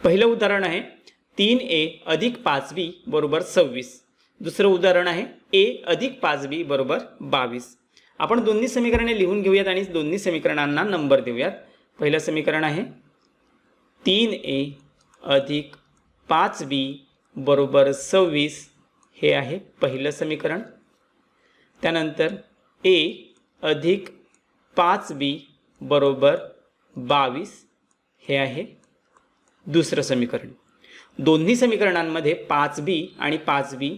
पहिलं उदाहरण आहे तीन ए अधिक पाच बी बरोबर सव्वीस. दुसरं उदाहरण आहे ए अधिक पाच बी बरोबर बावीस. आपण दोन्ही समीकरणे लिहून घेऊयात आणि दोन्ही समीकरणांना नंबर देऊयात. पहिलं समीकरण आहे तीन ए अधिक पाच बी बरोबर सव्वीस. हे आहे पहिलं समीकरण. त्यानंतर ए अधिक पाच बी बरोबर बावीस. हे आहे दुसरं समीकरण. दोन्ही समीकरणांमध्ये पाच बी आणि पाच बी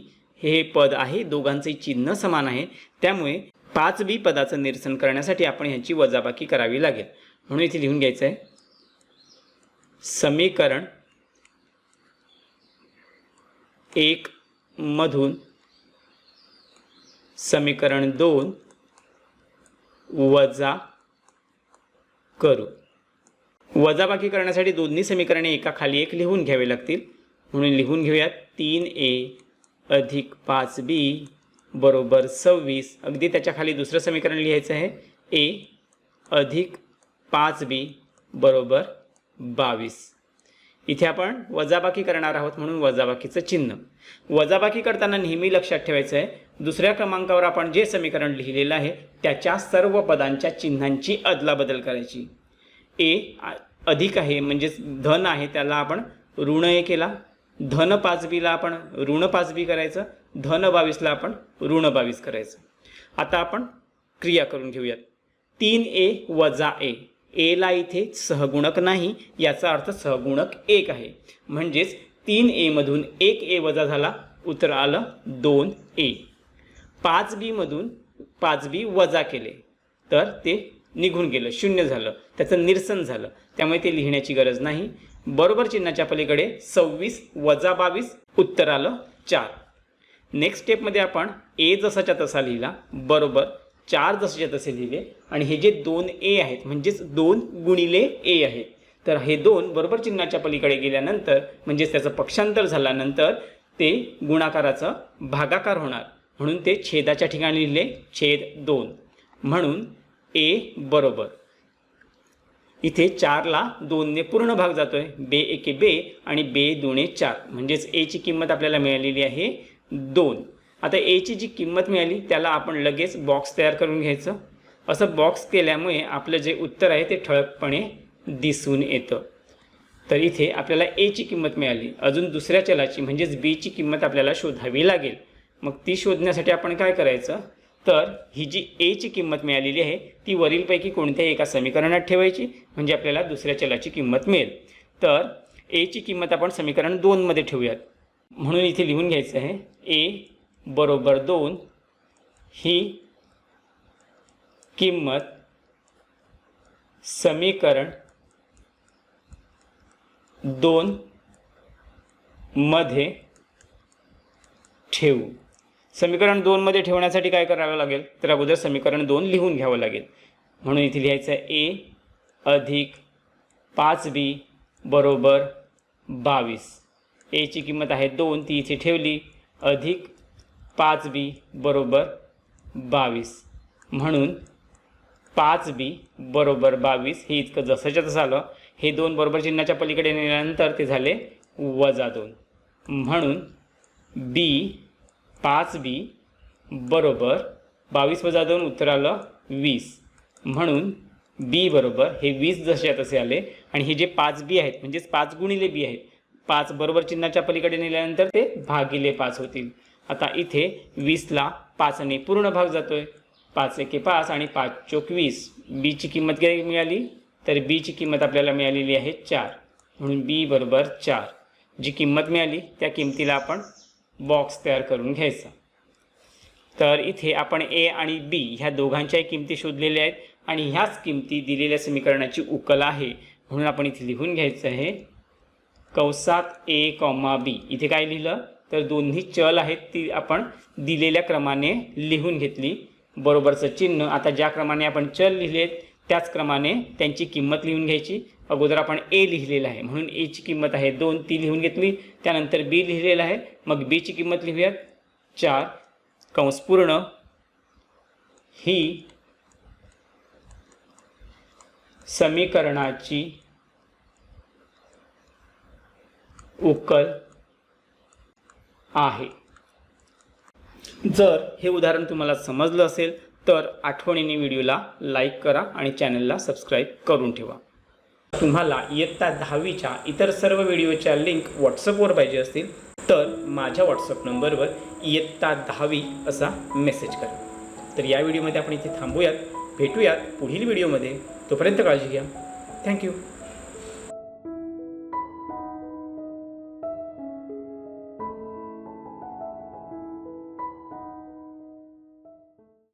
हे पद आहे. दोघांचे चिन्ह समान आहे. त्यामुळे पाच बी पदाचं निरसन करण्यासाठी आपण ह्याची वजाबाकी करावी लागेल. म्हणून इथे लिहून घ्यायचं आहे समीकरण एक मधून समीकरण दोन वजा करू. वजाबाकी करण्यासाठी दोन्ही समीकरणे एका खाली एक लिहून घ्यावे लागतील. म्हणून लिहून घेऊयात तीन ए अधिक पाच बी बरोबर सव्वीस. अगदी त्याच्याखाली दुसरं समीकरण लिहायचं आहे. ए अधिक पाच बी बरोबर बावीस. इथे आपण वजाबाकी करणार आहोत म्हणून वजाबाकीचं चिन्ह. वजाबाकी करताना नेहमी लक्षात ठेवायचं आहे दुसऱ्या क्रमांकावर आपण जे समीकरण लिहिलेलं आहे त्याच्या सर्व पदांच्या चिन्हांची अदलाबदल करायची. ए आ- अधिक आहे म्हणजेच धन आहे त्याला आपण ऋण ए केला. धन पाचवीला आपण ऋण पाचवी करायचं. धन बावीसला आपण ऋण बावीस करायचं. आता आपण क्रिया करून घेऊयात. तीन ए वजा ए. एला इथे सहगुणक नाही याचा अर्थ सहगुणक एक आहे. म्हणजेच तीन एमधून एक ए वजा झाला उत्तर आलं दोन ए. पाच बीमधून पाच बी वजा केले. तर ते निघून गेलं शून्य झालं त्याचं निरसन झालं. त्यामुळे ते लिहिण्याची गरज नाही. बरोबर चिन्हाच्या पलीकडे सव्वीस वजा बावीस उत्तर आलं चार. नेक्स्ट स्टेपमध्ये आपण ए जसाच्या तसा लिहिला बरोबर चार जसेच्या तसे लिहिले. आणि हे जे दोन ए आहेत म्हणजेच दोन गुणिले ए आहेत तर हे दोन बरोबर चिन्हाच्या पलीकडे गेल्यानंतर म्हणजेच त्याचं पक्षांतर झाल्यानंतर ते गुणाकाराचं भागाकार होणार. म्हणून ते छेदाच्या ठिकाणी लिहिले छेद दोन. म्हणून ए बरोबर. इथे चारला दोनने पूर्ण भाग जातोय. बे एके बे आणि बे दोने चार. म्हणजेच एची किंमत आपल्याला मिळालेली आहे दोन. आता एची जी किंमत मिळाली त्याला आपण लगेच बॉक्स तयार करून घ्यायचं. असं बॉक्स केल्यामुळे आपलं जे उत्तर आहे ते ठळकपणे दिसून येतं. तर इथे आपल्याला एची किंमत मिळाली. अजून दुसऱ्या चलाची म्हणजेच बीची किंमत आपल्याला शोधावी लागेल. मग ती शोधण्यासाठी आपण काय करायचं? तर ही जी एची किंमत मिळालेली आहे ती वरीलपैकी कोणत्याही एका समीकरणात ठेवायची म्हणजे आपल्याला दुसऱ्या चलाची किंमत मिळेल. तर एची किंमत आपण समीकरण दोनमध्ये ठेवूयात. म्हणून इथे लिहून घ्यायचं आहे ए बरोबर दोन ही किंमत समीकरण दोन मध्ये ठेवू. समीकरण दोनमध्ये ठेवण्यासाठी काय करावं लागेल? तर अगोदर समीकरण दोन लिहून घ्यावं लागेल. म्हणून इथे लिहायचं आहे ए अधिक पाच बी बरोबर बावीस. एची किंमत आहे दोन ती इथे ठेवली. अधिक पाच बी बरोबर बावीस. म्हणून पाच बी बरोबर बावीस हे इतकं जसंच्या तसं आलं. हे दोन बरोबर चिन्हाच्या पलीकडे नेल्यानंतर ते झाले वजा दोन. म्हणून बी पाच बी बरोबर बावीस वजा दोन उत्तर आलं वीस. म्हणून बी बरोबर हे वीस जसे तसे आले. आणि हे जे पाच बी आहेत म्हणजेच पाच गुणिले बी आहेत पाच बरोबर चिन्हाच्या पलीकडे नेल्यानंतर ते भागिले पाच होतील. आता इथे वीसला पाचने पूर्ण भाग जातोय. पाच एके पाच आणि पाच चोक वीस. बीची किंमत काय मिळाली? तर बीची किंमत आपल्याला मिळालेली आहे चार. म्हणून बी बरोबर चार. जी किंमत मिळाली त्या किंमतीला आपण बॉक्स तयार करून घ्यायचा. तर इथे आपण ए आणि बी ह्या दोघांच्याही किमती शोधलेल्या आहेत आणि ह्याच किमती दिलेल्या समीकरणाची उकल आहे. म्हणून आपण इथे लिहून घ्यायचं आहे. कौसात ए कॉमा बी इथे काय लिहिलं? तर दोन्ही चल आहेत ती आपण दिलेल्या क्रमाने लिहून घेतली. बरोबरचं चिन्ह. आता ज्या क्रमाने आपण चल लिहिलेत त्याच क्रमाने त्यांची किंमत लिहून घ्यायची. अगोदर आपण ए लिहिलेलं आहे. म्हणून एची किंमत आहे दोन ती लिहून घेतली. त्यानंतर बी लिहिलेलं आहे. मग बीची किंमत लिहूयात. चार कंस पूर्ण. ही समीकरणाची उकल आहे. जर हे उदाहरण तुम्हाला समजलं असेल तर आठवणीने व्हिडिओला लाईक करा आणि चॅनलला सबस्क्राईब करून ठेवा. तुम्हाला इयत्ता दहावीच्या इतर सर्व व्हिडिओच्या लिंक व्हॉट्सअपवर पाहिजे असतील तर माझ्या व्हॉट्सअप नंबरवर इयत्ता दहावी असा मेसेज करा. तर या व्हिडिओमध्ये आपण इथे थांबूयात भेटूयात पुढील व्हिडिओमध्ये. तोपर्यंत काळजी घ्या. थँक्यू.